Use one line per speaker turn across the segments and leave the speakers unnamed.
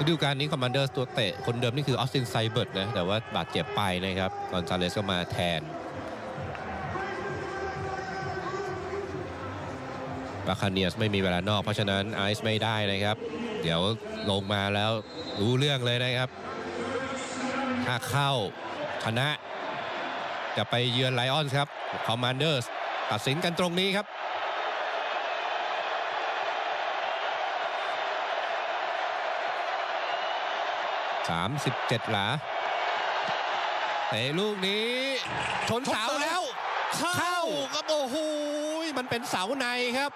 ฤดูกาลนี้คอมมานเดอร์ตัวเตะ คนเดิมนี่คือออสตินไซเบิร์ตนะ แต่ว่าบาดเจ็บไปนะครับกอนซาเลสก็มาแทนบาคาเนียสไม่มีเวลานอก เพราะฉะนั้นไอซ์ไม่ได้นะครับ เดี๋ยวลงมาแล้วรู้เรื่องเลยนะครับ ถ้าเข้าชนะ จะไปเยือนไลออนครับคอมมานเดอร์ตัดสินกันตรงนี้ครับ 37 หลาเตะลูกนี้ ชนเสาแล้ว เข้าครับโอ้โหมันเป็นเสาในครับ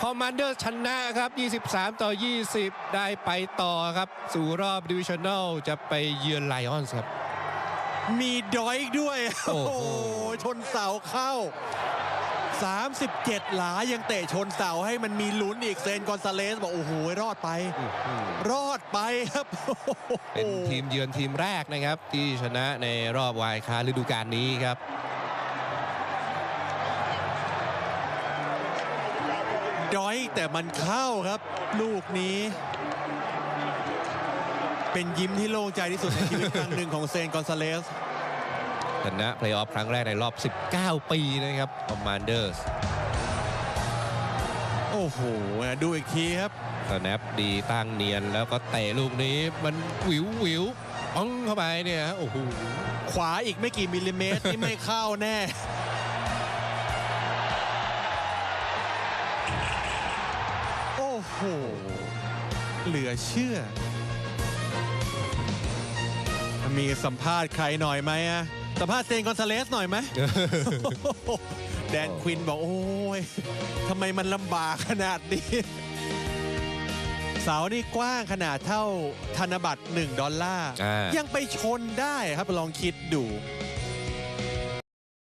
คอมมานเดอร์ชนะครับ 23 ต่อ 20 ได้ไปต่อครับ สู่รอบดิวิชั่นแนลจะไปเยือนไลออนส์ครับ
มีดอยอีกด้วย
โอ้
โอ้
โห
โห ชนเสาเข้า 37 หลายังเตะชนเสาให้มันมีลุ้นอีกเซนกอนซาเลสบอกโอ้โหรอดไป รอดไปครับโอ้โห
เป็นทีมเยือนทีมแรกนะครับ ที่ชนะในรอบวายคาฤดูกาลนี้ครับ
ดอยแต่มันเข้าครับ ลูกนี้ เป็นยิ้มที่โล่งใจที่สุดในชีวิตครั้งหนึ่งของเซนกอนซาเลส
ชนะเพลย์ออฟครั้งแรกในรอบ 19 ปีนะครับคอมมานเดอร์ส
โอ้โหดูอีกทีครับ
สแนปดีตั้งเนียนแล้วก็เตะลูกนี้มันหวิวหวิวป้องเข้าไปเนี่ยฮะโอ้โห
ขวาอีกไม่กี่มิลลิเมตรที่ไม่เข้าแน่โอ้โหเหลือเชื่อ มีสัมภาษณ์ใครหน่อยไหมอะ สัมภาษณ์เซนกอนซาเลสหน่อยไหม แดนควินบอก โอ้ยทำไมมันลำบากขนาดนี้ เสานี่กว้างขนาดเท่าธนบัตร 1 ดอลลาร์
อ่า
ยังไปชนได้ครับลองคิดดู